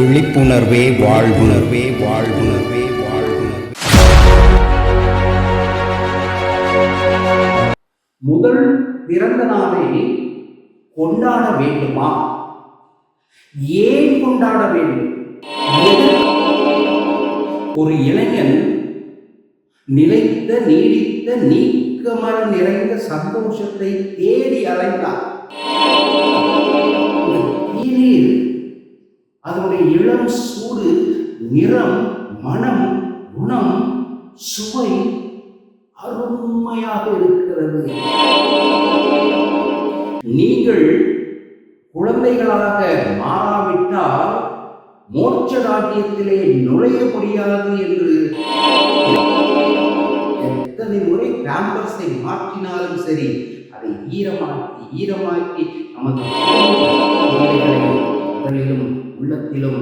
விழிப்புணர்வே வாழ்வுணர்வே வாழ்வுணர்வே வாழ்வுணர்வே. முதல் பிறந்த நாளை கொண்டாட வேண்டுமா? ஏன் கொண்டாட வேண்டும்? ஒரு இளைஞன் நிலைத்த நீடித்த நீக்கமர நிறைந்த சந்தோஷத்தை தேடி அலைந்தார் அதனுடைய இளம் சூடு நிறம் மனம் குணம் சுவை அருமையாக இருக்கிறது. நீங்கள் குழந்தைகளாக மாறாவிட்டால் மோட்ச ராஜ்யத்திலே நுழைய முடியாது என்று. எத்தனை முறை பேம்பர்ஸை மாற்றினாலும் சரி அதை ஈரமாக்கி ஈரமாக்கி நமது குழந்தைகளை உள்ளத்திலும்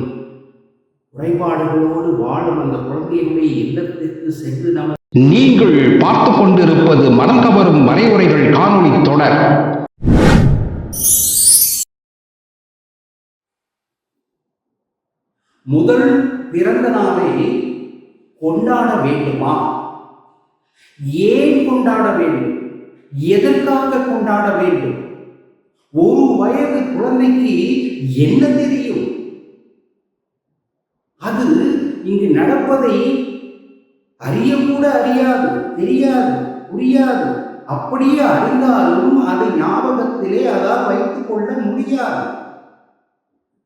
குறைபாடுகளோடு வாழும் அந்த குழந்தையினுடைய இல்லத்திற்கு சென்று நமது நீங்கள் பார்த்து கொண்டிருப்பது மனம் கவரும் வரைவுரைகள் காணொளி தொடர். முதல் பிறந்த நாளை கொண்டாட வேண்டுமா? ஏன் கொண்டாட வேண்டும்? எதற்காக கொண்டாட வேண்டும்? ஒரு வயது குழந்தைக்கு என்ன தெரியும் அது இங்கு நடப்பதை அறியக்கூட அறியாது தெரியாது புரியாது. அப்படியே அறிந்தாலும் அதை ஞாபகத்திலே அதால் வைத்துக் கொள்ள முடியாது.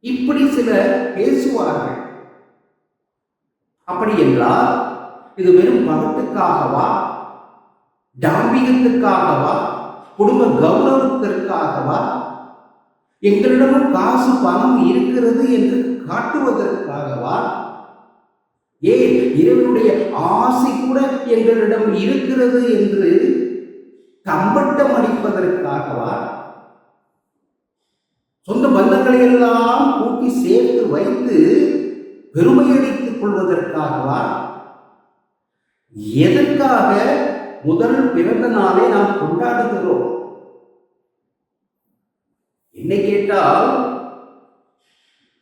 இப்படி சிலர் பேசுவார்கள். அப்படி என்றால் இது வெறும் பகத்துக்காகவா டாம்பிகத்துக்காகவா குடும்ப கௌரவத்திற்காகவா? எங்களிடமும் காசு பணம் இருக்கிறது என்று காட்டுவதற்காகவா? ஏன் இறைவனுடைய ஆசை கூட எங்களிடம் இருக்கிறது என்று தம்பட்டம் அடிப்பதற்காகவா? சொந்த பந்தங்களை எல்லாம் கூட்டி சேர்த்து வைத்து பெருமையடித்துக் கொள்வதற்காகவா? எதற்காக முதல் பிறந்த நாளை நாம் கொண்டாடுகிறோம்? என்ன கேட்டால்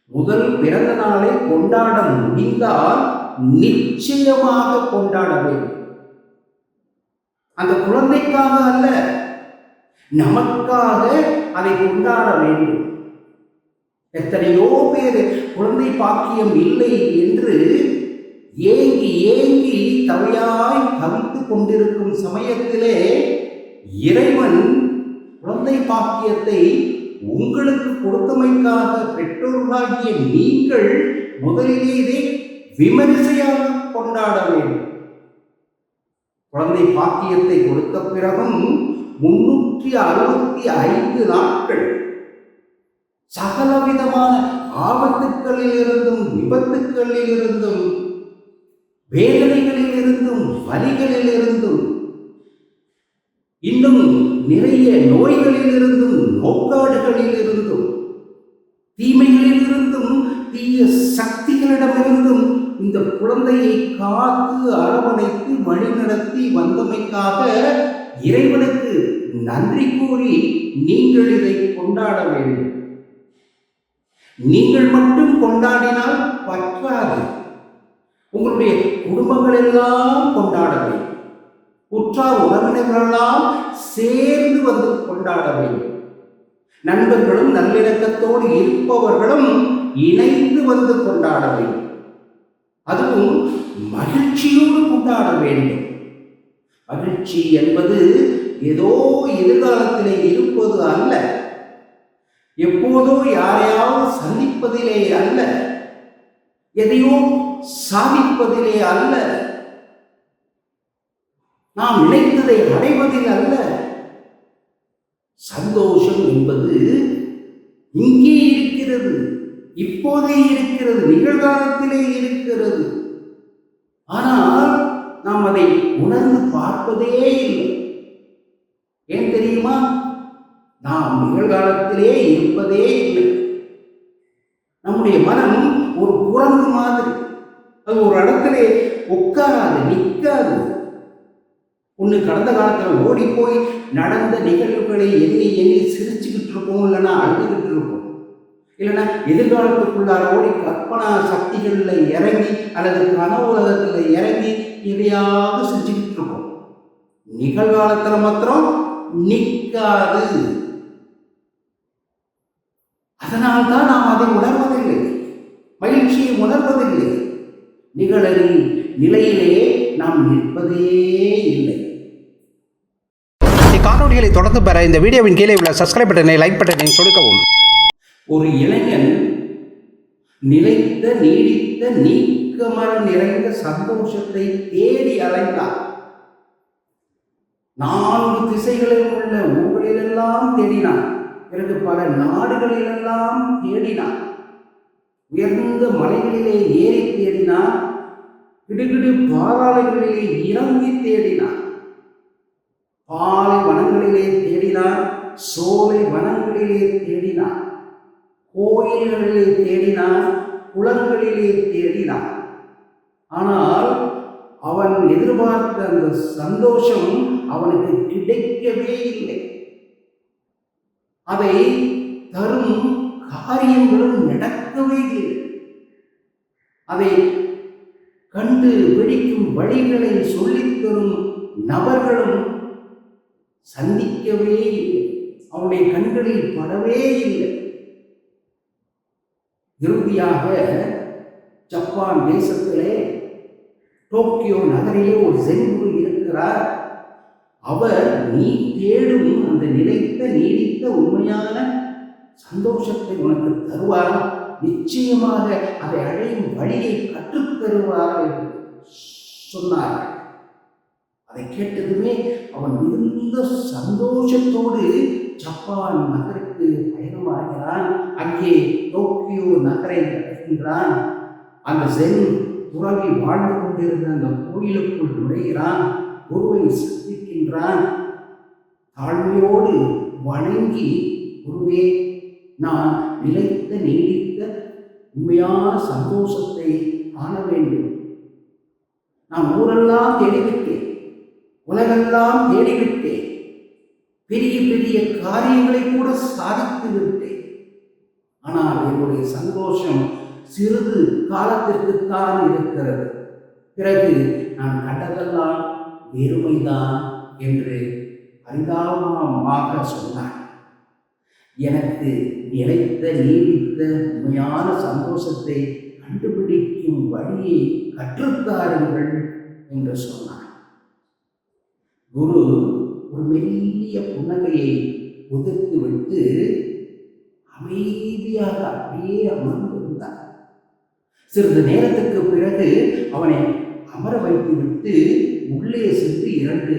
முதல் பிறந்த நாளை கொண்டாட முடிந்தால் நிச்சயமாக கொண்டாட வேண்டும். அந்த குழந்தைக்காக அல்ல நமக்காக அதை கொண்டாட வேண்டும். எத்தனையோ பேர் குழந்தை பாக்கியம் இல்லை என்று ஏங்கி ஏங்கி தவையாய் தவித்துக் கொண்டிருக்கும் சமயத்திலே இறைவன் குழந்தை பாக்கியத்தை உங்களுக்கு கொடுத்தமைக்காக பெற்றோர்களாகிய நீங்கள் முதலிலே இதை விமரிசையாக கொண்டாட வேண்டும். குழந்தை பாக்கியத்தை கொடுத்த பிறகும் முன்னூற்றி அறுபத்தி ஐந்து நாட்கள் சகலவிதமான ஆபத்துக்களில் இருந்தும் விபத்துக்களில் இருந்தும் வேதனைகளில் இருந்தும் வலிகளில் இருந்தும் இன்னும் நிறைய நோய்களில் இருந்தும் நோக்காடுகளில் இருந்தும் தீமைகளில் இருந்தும் தீய சக்திகளிடமிருந்தும் இந்த குழந்தையை காத்து அரவணைத்து வழிநடத்தி வந்தமைக்காக இறைவனுக்கு நன்றி கூறி நீங்கள் இதை கொண்டாட வேண்டும். நீங்கள் மட்டும் கொண்டாடினால் பற்றாது. உங்களுடைய குடும்பங்கள் எல்லாம் கொண்டாட வேண்டும். உற்றார் உறவினர்களெல்லாம் சேர்ந்து வந்து கொண்டாட வேண்டும். நண்பர்களும் நல்லிணக்கத்தோடு இருப்பவர்களும் இணைந்து வந்து கொண்டாட வேண்டும். அதுவும் மகிழ்ச்சியோடு கொண்டாட வேண்டும். மகிழ்ச்சி என்பது ஏதோ எதிர்காலத்திலே இருப்பது அல்ல. எப்போதோ யாரையாவது சந்திப்பதிலே அல்ல. எதையோ சாதிப்பதிலே அல்ல. நாம் நினைத்ததை அடைவதில் அல்ல. சந்தோஷம் என்பது இங்கே இருக்கிறது. இப்போதே இருக்கிறது நிகழ்காலத்திலே இருக்கிறது. ஆனால் நாம் அதை உணர்ந்து பார்ப்பதே இல்லை. ஏன் தெரியுமா? நாம் நிகழ்காலத்திலே இருப்பதே இல்லை. நம்முடைய மனம் ஒரு குரங்கு மாதிரி. அது ஒரு இடத்துல உட்காராது நிற்காது. ஒன்று கடந்த காலத்தில் ஓடி போய் நடந்த நிகழ்வுகளை எண்ணி எண்ணி சிரிச்சுக்கிட்டு இருப்போம் இல்லைன்னா அழுதுகிட்டு இருப்போம். இல்லைன்னா எதிர்காலத்துக்குள்ளார ஓடி கற்பனா சக்திகளில் இறங்கி அல்லது கனவு உலகத்தில் இறங்கி எதையாவது செஞ்சுக்கிட்டு இருக்கோம். நிகழ்காலத்தில் மாத்திரம் நிற்காது அதனால்தான் நாம் அதை உணர்வதில்லை. மகிழ்ச்சியை உணர்வதில்லை. நிகழலில் நிலையிலே நாம் நிற்பதே இல்லை. காணொலிகளை தொடர்ந்து பெற இந்த வீடியோவின் கீழே உள்ள சப்ஸ்கிரைப் பட்டனை லைக் பட்டனை சொடுக்கவும். ஒரு இளைஞன் நிலைத்த நீடித்த நீக்கமர நிறைந்த சந்தோஷத்தை தேடி அலைந்தார் நான்கு திசைகளில் உள்ள ஊர்களிலெல்லாம் தேடினான். பிறகு பல நாடுகளிலெல்லாம் தேடினான். உயர்ந்த மலைகளிலே ஏறி தேடினான். கிடுகிடு பாதாளங்களிலே இறங்கி தேடினான். பாலை வனங்களிலே தேடினான். சோலை வனங்களிலே தேடினான். கோயில்களிலே தேடினான் குளங்களிலே தேடினான். ஆனால் அவன் எதிர்பார்த்த அந்த சந்தோஷம் அவனுக்கு கிடைக்கவே இல்லை. அதை தரும் காரியங்களும் நடக்கவே இல்லை. அதை கண்டு பிடிக்கும் வழிகளை சொல்லித் தரும் நபர்களும் சந்திக்கவே இல்லை. அவனுடைய கண்களில் படவே இல்லை. இறுதியாக ஜப்பான் தேசத்திலே டோக்கியோ நகரிலே ஒரு சென் குரு இருக்கிறார். அவர் நீ தேடும் அந்த நிலைத்த நீடித்த உண்மையான சந்தோஷத்தை உனக்கு தருவார். நிச்சயமாக அதை அடையும் வழியை கற்றுத் தருவார் என்று சொன்னார். அதை கேட்டதுமே அவன் மிகுந்த சந்தோஷத்தோடு ஜப்பான் நகர் பயணமாகிறான் அங்கே டோக்கியோ நகரை கட்டுகின்றான் அந்த சென் துறவி வாழ்ந்து கொண்டிருந்த அந்த கோயிலுக்குள் நுழைகிறான். குருவை சந்திக்கின்றான் தாழ்மையோடு வணங்கி குருவே நான் நிலைத்த நீடித்த உண்மையான சந்தோஷத்தை காண வேண்டும். நான் ஊரெல்லாம் தேடிவிட்டேன். உலகெல்லாம் தேடிவிட்டேன். பெரிய பெரிய காரியங்களை கூட சாதித்து விட்டேன். ஆனால் என்னுடைய சந்தோஷம் சிறிது காலத்திற்குத்தான் இருக்கிறது. பிறகு நான் கண்டதெல்லாம் வெறுமைதான் என்று பரிதாபமாக சொன்னார். எனக்கு நிலைத்த நீடித்த உண்மையான சந்தோஷத்தை கண்டுபிடிக்கும் வழியை கற்றுத்தாருங்கள் என்று சொன்னார். குரு ஒரு மெல்லிய புன்னகையை உதிர்த்து விட்டு அமைதியாக அப்படியே அமர்ந்திருந்தார். சிறிது நேரத்துக்கு பிறகு அவனை அமர வைத்து விட்டு உள்ளே சென்று இரண்டு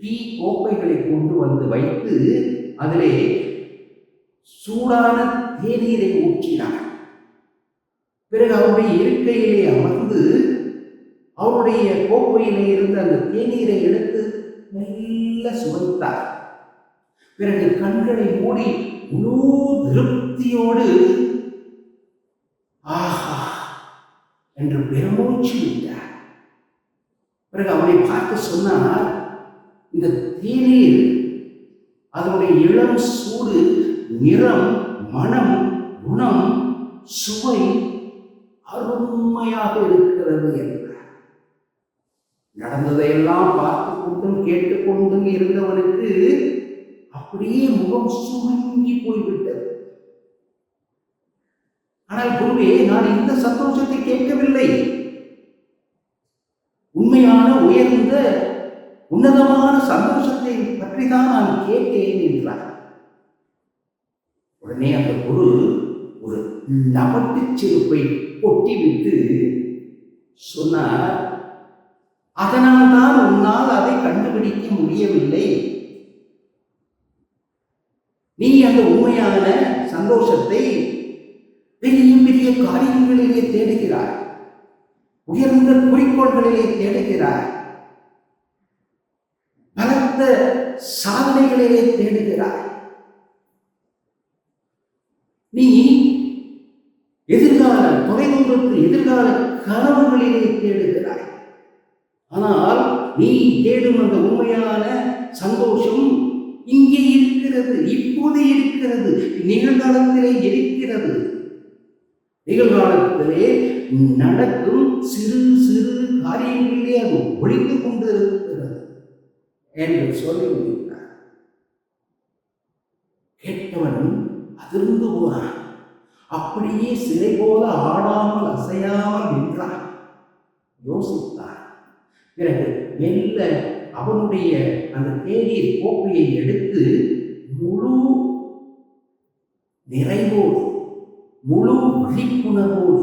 டீ கோப்பைகளை கொண்டு வந்து வைத்து அதிலே சூடான தேநீரை ஊற்றினார். பிறகு அவருடைய இருக்கையிலே அமர்ந்து அவருடைய கோப்பையிலே இருந்து அந்த தேநீரை எடுத்து மெல்ல சுவைத்தார். பிறகு கண்களை மூடி முழு திருப்தியோடு ஆஹா! என்று பெருமூச்சு விட்டார். பிறகு அவனை பார்த்து சொன்னார் இந்த தேநீர் அதனுடைய இளம் சூடு நிறம் மனம் குணம் சுவை அருமையாக இருக்கிறது என்று நடந்ததையெல்லாம் பார்த்து கொண்டும் கேட்டுக்கொண்டும் இருந்தவனுக்கு அப்படியே முகம் சுருங்கி போய்விட்டது. ஆனால் குருவே நான் இந்த சந்தோஷத்தை கேட்கவில்லை. உண்மையான உயர்ந்த உன்னதமான சந்தோஷத்தை பற்றி தான் நான் கேட்டேன் என்றார். உடனே அந்த குரு ஒரு நபட்டு செருப்பை கொட்டிவிட்டு சொன்னார் அதனால்தான் உன்னால் அதை கண்டுபிடிக்க முடியவில்லை. நீ அந்த உண்மையான சந்தோஷத்தை பெரிய பெரிய காரியங்களிலே தேடுகிறாய். உயர்ந்த குறிக்கோள்களிலே தேடுகிறாய். பலத்த சாதனைகளிலே தேடுகிறாய். நீ எதிர்கால தொலைதூரத்து எதிர்கால கனவுகளிலே தேடுகிறாய். ஆனால் நீ தேடும் அந்த உண்மையான சந்தோஷம் இங்கே இருக்கிறது இப்போது இருக்கிறது நிகழ்காலத்திலே இருக்கிறது. நிகழ்காலத்திலே நடக்கும் சிறு சிறு காரியங்களிலே அது ஒழித்து கொண்டு இருக்கிறது என்று சொல்லி முடித்தார் கேட்டவன் அதிர்ந்து போனான். அப்படியே சிலை போல ஆடாமல் அசையாமல் நின்றான். யோசித்தான். பிறகு மெல்ல அவனுடைய அந்த தேநீர் கோப்பையை எடுத்து முழு நிறைவோடு முழு விழிப்புணர்வோடு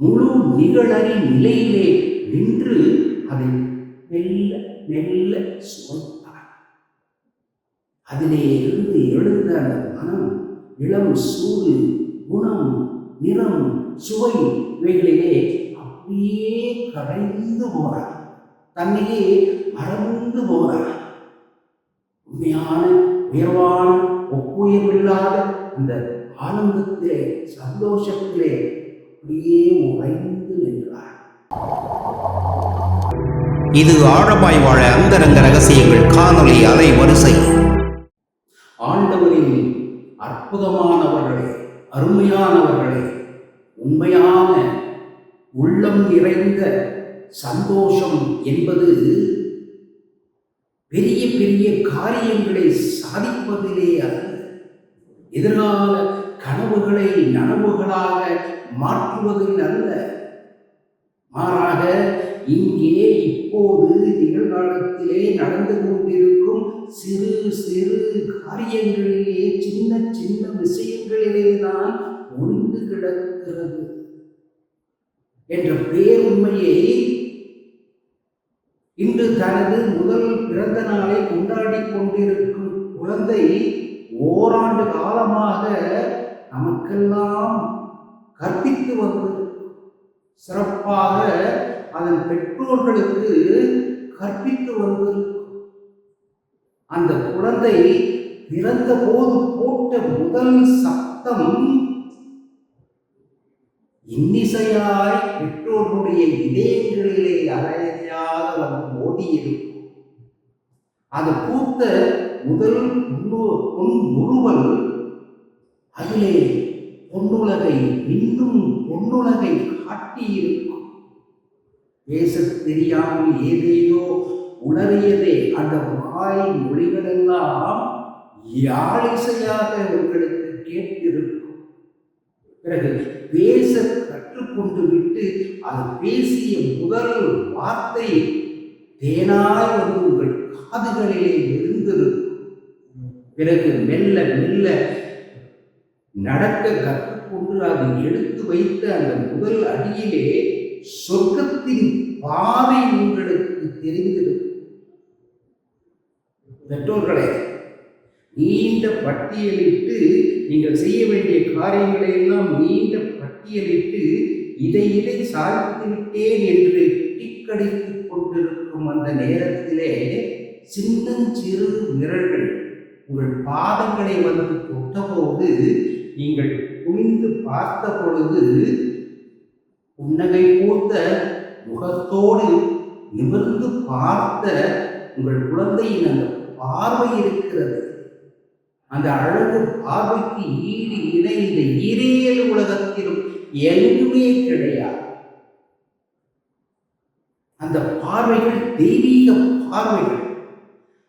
முழு நிகழறி நிலையிலே நின்று அதை மெல்ல மெல்ல சுவைத்தார் அதிலே இருந்து எழுந்த அந்த மனம் இளம் சூடு குணம் நிறம் சுவை இவைகளிலே அப்படியே கரைந்து போறார் தன்னையே மறந்து போறார் உண்மையான உயர்வான ஒப்புயர்வில்லாத அந்த ஆனந்தத்திலே சந்தோஷத்திலே அப்படியே உறைந்து நின்றார். இது ஆழமாய் வாழ அந்தரங்க ரகசியங்கள் காணொளி அலை வரிசை. ஆண்டவரின் அற்புதமானவர்களே அருமையானவர்களே உண்மையான உள்ளம் நிறைந்த சந்தோஷம் என்பது பெரிய பெரிய காரியங்களை சாதிப்பதிலே அல்ல. எதிர்கால கனவுகளை நனவுகளாக மாற்றுவதில் அல்ல. மாறாக இங்கே இப்போது நிகழ்காலத்திலே நடந்து கொண்டிருக்கும் சிறு சிறு காரியங்களிலே சின்ன சின்ன விஷயங்களிலே தான் ஒளிந்து கிடக்கிறது. என்ற பேருண்மையை இன்று தனது முதல் பிறந்த நாளை கொண்டாடி கொண்டிருக்கும் குழந்தை ஓராண்டு காலமாக நமக்கெல்லாம் கற்பித்து வந்தது சிறப்பாக அதன் பெற்றோர்களுக்கு கற்பித்து வந்தது அந்த குழந்தை பிறந்த போது போட்ட முதல் சத்தம் இன்னிசையாய் பெற்றோருடைய இதயங்களிலே அலையாக வந்து மோதியிருக்கும். அது பூத்த முதல் பொன் முழுவல் அதிலே பொன்னுலகை இன்னும் பொன்னுலகை காட்டியிருக்கும். பேச தெரியாமல் ஏதேதோ உளறியதே அந்த வாய் மொழிகளெல்லாம் யாழிசையாக உங்களுக்கு கேட்டிருக்கும். பிறகு பேச கற்றுக்கொண்டு விட்டு அது பேசிய முதல் வார்த்தை தேனாய் வந்து உங்கள் காதுகளிலே இருந்திருக்கும் பிறகு மெல்ல மெல்ல நடக்க கற்றுக்கொண்டு அது எடுத்து வைத்த அந்த முதல் அடியிலே சொர்க்கத்தின் பாதை உங்களுக்கு தெரிந்திருக்கும் பெற்றோர்களே நீண்ட பட்டியலிட்டு நீங்கள் செய்ய வேண்டிய காரியங்களை எல்லாம் நீண்ட பட்டியலிட்டு இதை இதை சாதித்து விட்டேன் என்று டிக்கடித்துக் கொண்டிருக்கும் அந்த நேரத்திலே சின்னஞ்சிறு விரல்கள் உங்கள் பாதங்களை வந்து தொட்டபோது நீங்கள் குனிந்து பார்த்த பொழுது புன்னகை பூத்த முகத்தோடு நிமிர்ந்து பார்த்த உங்கள் குழந்தையின் அந்த பார்வை இருக்கிறது. அந்த அழகு பார்வைக்கு ஈடு இணை இந்த ஈரேல் உலகத்திலும் எங்குமே கிடையாது. அந்த பார்வைகள் தெய்வீக பார்வைகள்.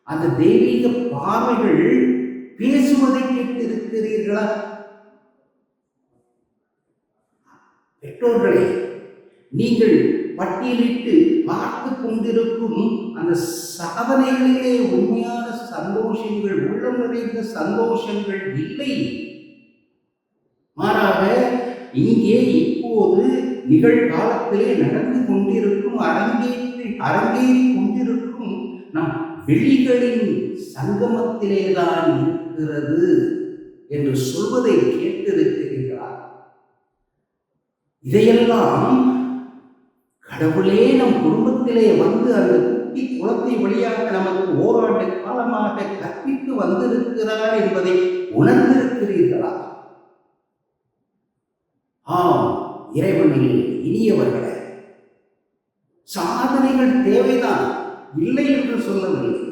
அந்த தெய்வீக பார்வைகள் பேசுவதை கேட்டிருக்கிறீர்களா? பெற்றோர்களே நீங்கள் பட்டியலிட்டு பார்த்து கொண்டிருக்கும் அந்த சாதனைகளிலே உண்மையான சந்தோஷங்கள் உள்ளம் நிறைந்த சந்தோஷங்கள் இல்லை. மாறாக இங்கே இப்போது நிகழ்காலத்திலே நடந்து கொண்டிருக்கும் அரங்கேற்றி அரங்கேறி கொண்டிருக்கும் நம் வெளிகளின் சங்கமத்திலே தான் இருக்கிறது என்று சொல்வதை கேட்டிருக்கிறீர்களா? இதையெல்லாம் கடவுளே நம் குடும்பத்திலே வந்து அந்த குட்டி குளத்தை வழியாக நமக்கு ஓராண்டு காலமாக கற்பித்து வந்திருக்கிறார் என்பதை உணர்ந்திருக்கிறீர்களா? ஆம் இறைவனில் இனியவர்களே. சாதனைகள் தேவைதான் இல்லை என்று சொல்லவில்லை.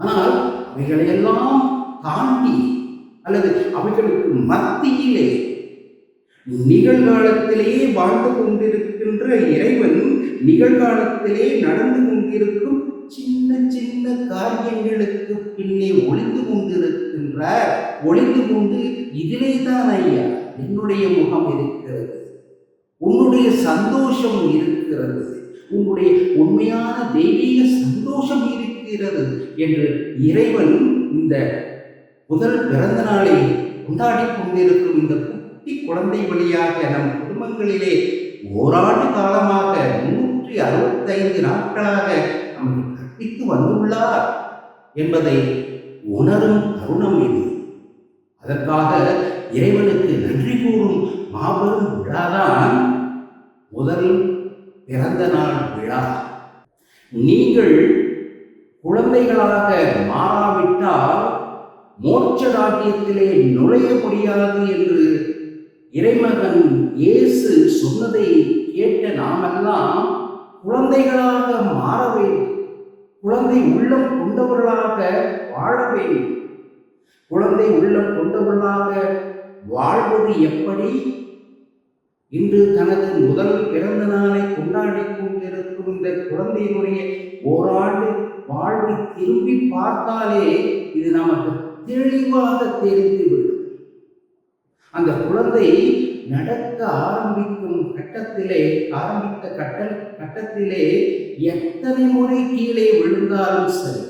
ஆனால் அவைகளையெல்லாம் தாண்டி அல்லது அவைகளுக்கு மத்தியிலே நிகழ்காலத்திலேயே வாழ்ந்து கொண்டிருக்கின்ற இறைவன் நிகழ்காலத்திலே நடந்து கொண்டிருக்கும் சின்ன சின்ன காரியங்களுக்கு பின்னே ஒளிந்து கொண்டிருக்கின்றார். ஒளிந்து கொண்டு இதிலே தான் ஐயா என்னுடைய முகம் இருக்கிறது. உன்னுடைய சந்தோஷம் இருக்கிறது. உன்னுடைய உண்மையான தெய்வீக சந்தோஷம் இருக்கிறது என்று இறைவன் இந்த முதல் பிறந்த நாளை கொண்டாடி கொண்டிருக்கும் இந்த குட்டி குழந்தை வழியாக நம் குடும்பங்களிலே ஓராண்டு காலமாக நூற்றி அறுபத்தைந்து நாட்களாக நமக்கு கற்பித்து வந்துள்ளார் என்பதை உணரும் தருணம் இது. அதற்காக இறைவனுக்கு நன்றி கூறும் மாபெரும் விழாதான் முதல் பிறந்த நாள் விழா. நீங்கள் குழந்தைகளாக மாறாவிட்டால் மோட்ச ராஜ்யத்திலே நுழைய முடியாது என்று இறைமகன் இயேசு சொன்னதை கேட்ட நாமெல்லாம் குழந்தைகளாக மாற வேண்டும் குழந்தை உள்ளம் கொண்டவர்களாக வாழ வேண்டும் குழந்தை உள்ளம் கொண்டவர்களாக வாழ்வது எப்படி? இன்று தனது முதல் பிறந்த நாளை கொண்டாடி கொண்டிருக்கும் இந்த குழந்தையினுடைய ஓராண்டு வாழ்வை திரும்பி பார்த்தாலே இது நமக்கு தெளிவாக தெரிந்துவிடும் அந்த குழந்தை நடக்க ஆரம்பிக்கும் கட்டத்திலே ஆரம்பித்த கட்ட கட்டத்திலே எத்தனை முறை கீழே விழுந்தாலும் சரி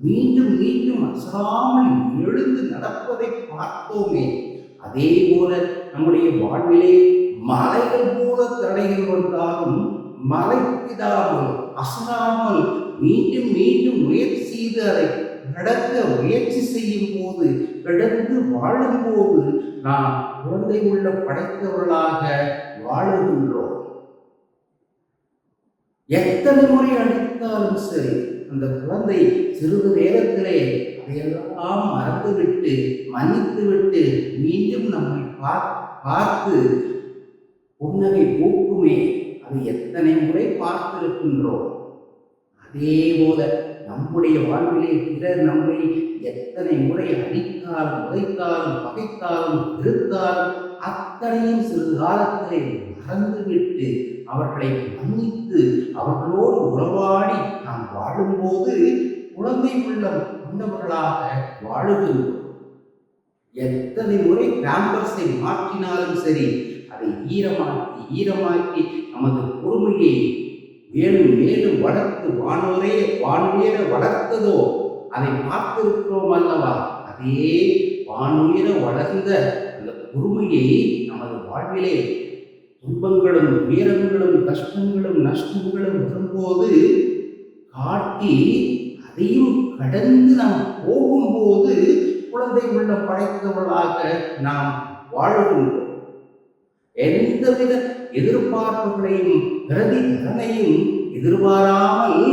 மீண்டும் மீண்டும் அசராமல் எழுந்து நடப்பதை பார்த்தோமே அதே போல நம்முடைய வாழ்விலே மலைகள் போல தடைகள் வந்தாலும் மலைப்பிடாமல் அசராமல் மீண்டும் மீண்டும் முயற்சி செய்து அதை நடக்க முயற்சி செய்யும் போது கடந்து வாழும்போது நாம் குழந்தை உள்ள படைத்தவர்களாக வாழுகின்றோம். எத்தனை முறை அடித்தாலும் சரி அந்த குழந்தை சிறிது நேரத்திலே அதையெல்லாம் மறந்துவிட்டு மன்னித்துவிட்டு மீண்டும் நம்மை பார்த்து புன்னகை பூக்குமே அதை எத்தனை முறை பார்த்திருக்கின்றோம்? அதே போல நம்முடைய வாழ்விலே பிறர் நம்மை எத்தனை முறை அடித்தாலும் உதைத்தாலும் பகைத்தாலும் திருத்தாலும் அத்தனையும் சிறிது காலத்திலே மறந்துவிட்டு அவர்களை மன்னித்து அவர்களோடு உறவாடி நாம் வாழும்போது குழந்தை உள்ளம் கொண்டவர்களாக வாழுகின்றோம். எத்தனை முறை பேம்பர்ஸை மாற்றினாலும் சரி அதை ஈரமாக்கி ஈரமாக்கி நமது பொறுமையை மேலும் மேலும் வளர்த்து வானோரே வானுயர வளர்த்ததோ அதை பார்த்திருக்கிறோம் அல்லவா? அதே வானுயர வளர்ந்த அந்த பொறுமையை நமது வாழ்விலே துன்பங்களும் உயரங்களும் கஷ்டங்களும் நஷ்டங்களும் வரும்போது காட்டி அதையும் கடந்து நாம் போகும்போது குழந்தை உள்ள படைத்தவர்களாக நாம் வாழ்கின்றோம். எந்தவித எதிர்பார்ப்புகளையும் பிரதிபலனையும் எதிர்பாராமல்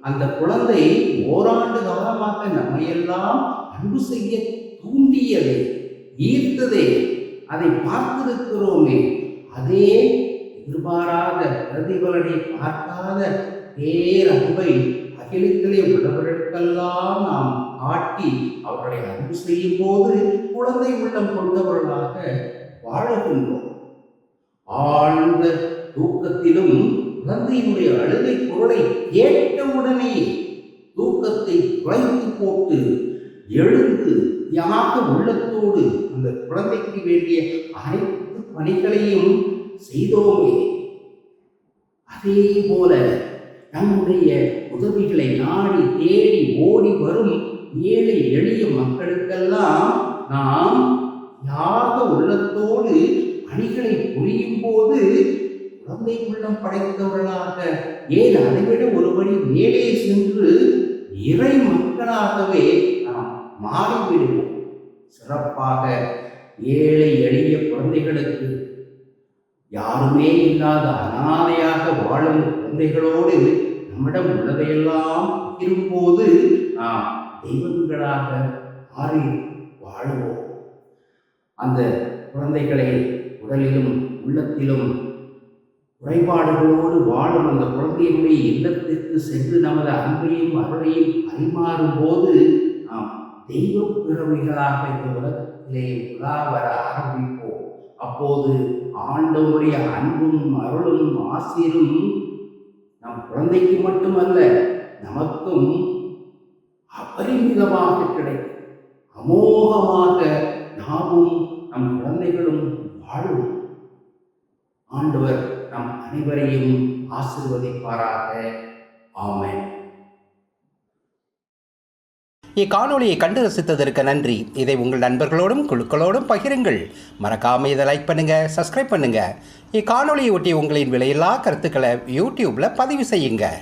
அந்த குழந்தை ஓராண்டு காலமாக நம்மையெல்லாம் அன்பு செய்ய தூண்டியது ஈர்த்ததே அதை பார்த்திருக்கிறோமே அதே எதிர்பாராத பிரதிபலனை பார்க்காத பேரன்பை அகிலத்திலே உள்ளவர்களுக்கெல்லாம் நாம் காட்டி அவர்களை அன்பு செய்யும் போது குழந்தை உள்ளம் கொண்டவர்களாக வாழுகின்றோம். ஆழ்ந்த தூக்கத்திலும் குழந்தையினுடைய அழுகை குரலை கேட்டவுடனே தூக்கத்தை குறைத்து போட்டு எழுந்து யாக உள்ளத்தோடு அந்த குழந்தைக்கு வேண்டிய அனைத்து பணிகளையும் செய்தோமே. அதே போல நம்முடைய உதவிகளை நாடி தேடி ஓடி வரும் ஏழை எளிய மக்களுக்கெல்லாம் நாம் யாக உள்ளத்தோடு பணிகளை புரியும் போது குழந்தை உள்ளம் படைத்தவர்களாக ஏன் அதைவிட ஒருபடி மேலே சென்று இறை மக்களாகவே நாம் மாறிவிடுவோம். சிறப்பாக ஏழை எளிய குழந்தைகளுக்கு யாருமே இல்லாத அனாதையாக வாழும் குழந்தைகளோடு நம்மிடம் உள்ளதையெல்லாம் இருக்கும்போது நாம் தெய்வங்களாக மாறி வாழுவோம். அந்த குழந்தைகளை உடலிலும் உள்ளத்திலும் குறைபாடுகளோடு வாழும் அந்த குழந்தையினுடைய இல்லத்திற்கு சென்று நமது அன்பையும் அருளையும் பரிமாறும் போது நாம் தெய்வ பிறவிகளாக இந்த உலகத்திலே உலா வர ஆரம்பிப்போம். அப்போது ஆண்டவருடைய அன்பும் அருளும் ஆசிரும் நம் குழந்தைக்கு மட்டுமல்ல நமக்கும் அபரிமிதமாக கிடைக்கும். அமோகமாக நாமும் நம் குழந்தைகளும் வாழும் ஆண்டவர் நம் அனைவரையும் ஆசிர்வதிப்பாராக. ஆமேன். இக்காணொலியை கண்டு ரசித்ததற்கு நன்றி. இதை உங்கள் நண்பர்களோடும் குழுக்களோடும் பகிருங்கள். மறக்காமல் இதை லைக் பண்ணுங்க சப்ஸ்கிரைப் பண்ணுங்க. இக்காணொலியை ஒட்டி உங்களின் விலையில்லா கருத்துக்களை யூடியூப்ல பதிவு செய்யுங்கள்